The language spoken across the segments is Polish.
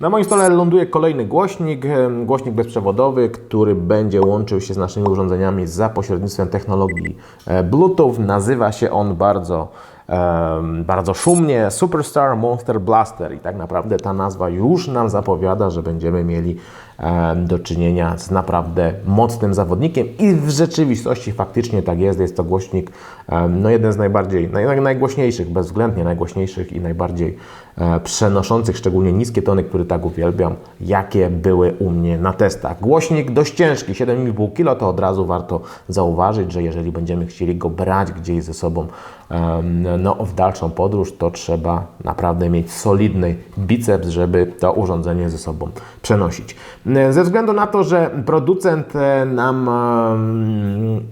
Na moim stole ląduje kolejny głośnik, głośnik bezprzewodowy, który będzie łączył się z naszymi urządzeniami za pośrednictwem technologii e, Bluetooth. Nazywa się on bardzo, bardzo szumnie Superstar Monster Blaster i tak naprawdę ta nazwa już nam zapowiada, że będziemy mieli do czynienia z naprawdę mocnym zawodnikiem i w rzeczywistości faktycznie tak jest. Jest to głośnik no jeden z najbardziej, naj, najgłośniejszych, bezwzględnie najgłośniejszych i najbardziej e, przenoszących szczególnie niskie tony, który tak uwielbiam, jakie były u mnie na testach. Głośnik dość ciężki, 7,5 kg, to od razu warto zauważyć, że jeżeli będziemy chcieli go brać gdzieś ze sobą no, w dalszą podróż to trzeba naprawdę mieć solidny biceps, żeby to urządzenie ze sobą przenosić. Ze względu na to, że producent e, nam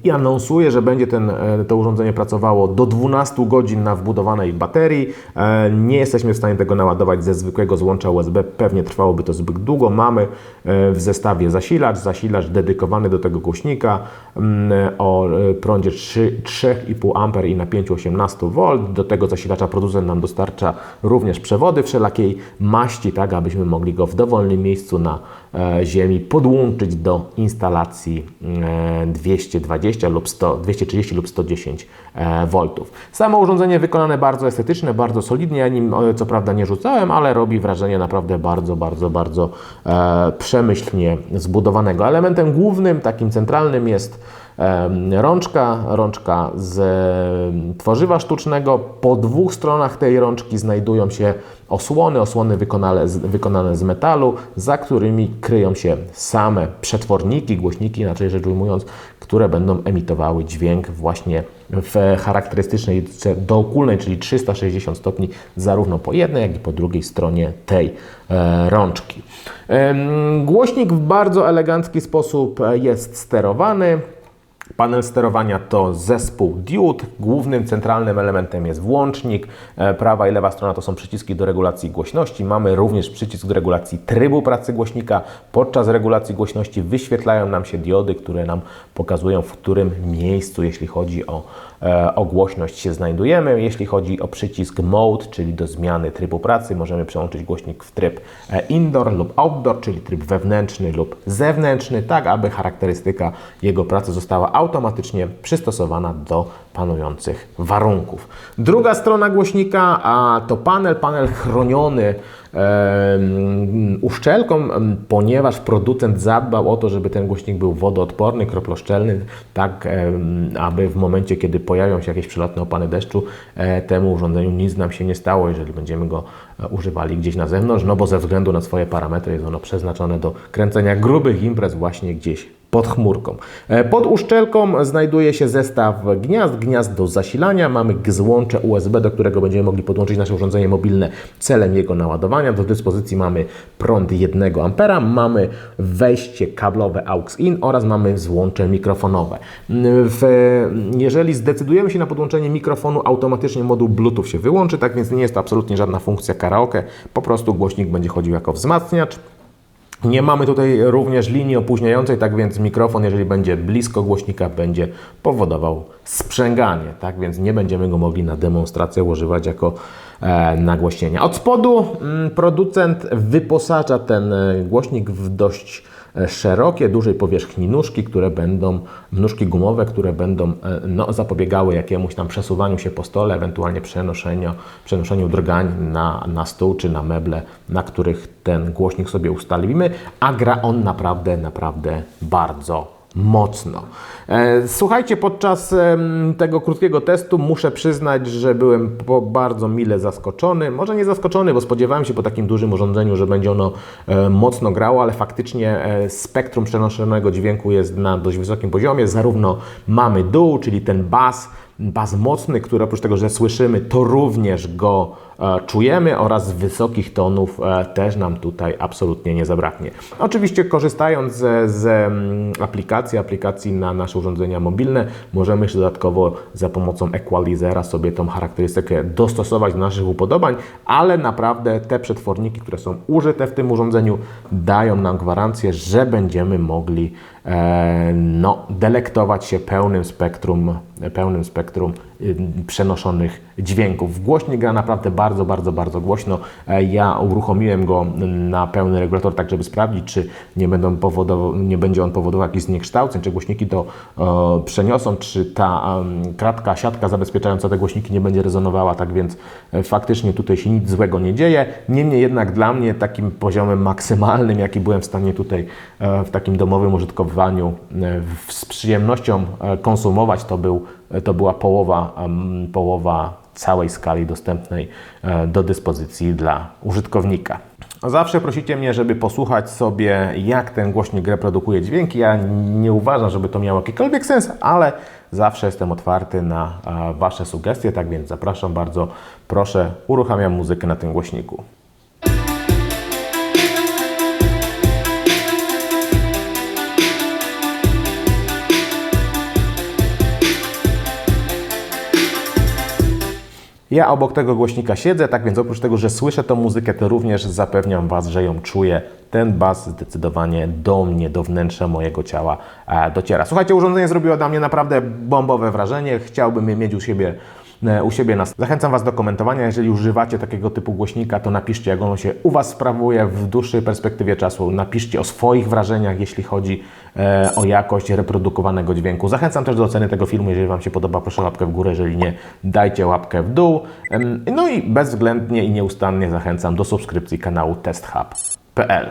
i anonsuje, że będzie ten, e, to urządzenie pracowało do 12 godzin na wbudowanej baterii, e, nie jesteśmy w stanie tego naładować ze zwykłego złącza USB, pewnie trwałoby to zbyt długo. Mamy w zestawie zasilacz, zasilacz dedykowany do tego głośnika o prądzie 3,5 A i napięciu 8 18V. Do tego zasilacza producent nam dostarcza również przewody wszelakiej maści, tak abyśmy mogli go w dowolnym miejscu na e, ziemi podłączyć do instalacji e, 220 lub 100, 230 lub 110 e, V. Samo urządzenie wykonane bardzo estetyczne, bardzo solidnie. Ja nim co prawda nie rzucałem, ale robi wrażenie naprawdę bardzo, bardzo, bardzo przemyślnie zbudowanego. Elementem głównym, takim centralnym jest rączka, rączka z tworzywa sztucznego. Po dwóch stronach tej rączki znajdują się osłony, osłony wykonane wykonane z metalu, za którymi kryją się same przetworniki, głośniki, inaczej rzecz ujmując, które będą emitowały dźwięk właśnie w charakterystycznej dookólnej, czyli 360 stopni, zarówno po jednej, jak i po drugiej stronie tej e, rączki. Em, Głośnik w bardzo elegancki sposób e, jest sterowany. Panel sterowania to zespół diod. Głównym centralnym elementem jest włącznik. E, Prawa i lewa strona to są przyciski do regulacji głośności. Mamy również przycisk do regulacji trybu pracy głośnika. Podczas regulacji głośności wyświetlają nam się diody, które nam pokazują, w którym miejscu, jeśli chodzi o, e, o głośność, się znajdujemy. Jeśli chodzi o przycisk mode, czyli do zmiany trybu pracy, możemy przełączyć głośnik w tryb e, indoor lub outdoor, czyli tryb wewnętrzny lub zewnętrzny, tak aby charakterystyka jego pracy została automatycznie przystosowana do panujących warunków. Druga strona głośnika a to panel, panel chroniony uszczelką, ponieważ producent zadbał o to, żeby ten głośnik był wodoodporny, kroploszczelny, tak aby w momencie, kiedy pojawią się jakieś przelotne opady deszczu, e, temu urządzeniu nic nam się nie stało, jeżeli będziemy go e, używali gdzieś na zewnątrz, no bo ze względu na swoje parametry jest ono przeznaczone do kręcenia grubych imprez właśnie gdzieś pod chmurką. E, Pod uszczelką znajduje się zestaw gniazd, gniazd do zasilania. Mamy złącze USB, do którego będziemy mogli podłączyć nasze urządzenie mobilne celem jego naładowania. Do dyspozycji mamy prąd 1 A, mamy wejście kablowe AUX-IN oraz mamy złącze mikrofonowe. W, jeżeli zdecydujemy się na podłączenie mikrofonu, automatycznie moduł Bluetooth się wyłączy, tak więc nie jest to absolutnie żadna funkcja karaoke. Po prostu głośnik będzie chodził jako wzmacniacz. Nie mamy tutaj również linii opóźniającej, tak więc mikrofon, jeżeli będzie blisko głośnika, będzie powodował sprzęganie, tak więc nie będziemy go mogli na demonstrację używać jako nagłośnienia. Od spodu mm, producent wyposaża ten e, głośnik w dość e, szerokie, dużej powierzchni nóżki, które będą, nóżki gumowe, które będą e, no, zapobiegały jakiemuś tam przesuwaniu się po stole, ewentualnie przenoszeniu, przenoszeniu drgań na, na stół czy na meble, na których ten głośnik sobie ustalimy, a gra on naprawdę, naprawdę bardzo mocno. E, Słuchajcie, podczas tego krótkiego testu muszę przyznać, że byłem bardzo mile zaskoczony. Może nie zaskoczony, bo spodziewałem się po takim dużym urządzeniu, że będzie ono e, mocno grało, ale faktycznie e, spektrum przenoszonego dźwięku jest na dość wysokim poziomie. Zarówno mamy dół, czyli ten bas, bas mocny, który oprócz tego, że słyszymy, to również go czujemy oraz wysokich tonów też nam tutaj absolutnie nie zabraknie. Oczywiście korzystając z, z mm, aplikacji, aplikacji na nasze urządzenia mobilne, możemy jeszcze dodatkowo za pomocą equalizera sobie tą charakterystykę dostosować do naszych upodobań, ale naprawdę te przetworniki, które są użyte w tym urządzeniu dają nam gwarancję, że będziemy mogli no, delektować się pełnym spektrum, pełnym spektrum y, przenoszonych dźwięków. Głośnik gra naprawdę bardzo, bardzo, bardzo głośno. E, Ja uruchomiłem go na pełny regulator, tak żeby sprawdzić, czy nie, będą powodował, nie będzie on powodował jakichś zniekształceń, czy głośniki to e, przeniosą, czy ta em, kratka, siatka zabezpieczająca te głośniki nie będzie rezonowała, tak więc e, faktycznie tutaj się nic złego nie dzieje. Niemniej jednak dla mnie takim poziomem maksymalnym, jaki byłem w stanie tutaj e, w takim domowym użytkowaniu e, w- z przyjemnością e, konsumować, to, był, to była połowa, połowa całej skali dostępnej e, do dyspozycji dla użytkownika. Zawsze prosicie mnie, żeby posłuchać sobie, jak ten głośnik reprodukuje dźwięki. Ja nie uważam, żeby to miało jakikolwiek sens, ale zawsze jestem otwarty na e, Wasze sugestie, tak więc zapraszam bardzo. Proszę, uruchamiam muzykę na tym głośniku. Ja obok tego głośnika siedzę, tak więc oprócz tego, że słyszę tą muzykę, to również zapewniam Was, że ją czuję. Ten bas zdecydowanie do mnie, do wnętrza mojego ciała e, dociera. Słuchajcie, urządzenie zrobiło na mnie naprawdę bombowe wrażenie. Chciałbym je mieć u siebie u siebie na... Zachęcam Was do komentowania. Jeżeli używacie takiego typu głośnika, to napiszcie, jak ono się u Was sprawuje w dłuższej perspektywie czasu. Napiszcie o swoich wrażeniach, jeśli chodzi e, o jakość reprodukowanego dźwięku. Zachęcam też do oceny tego filmu. Jeżeli Wam się podoba, proszę łapkę w górę. Jeżeli nie, dajcie łapkę w dół. No i bezwzględnie i nieustannie zachęcam do subskrypcji kanału testhub.pl.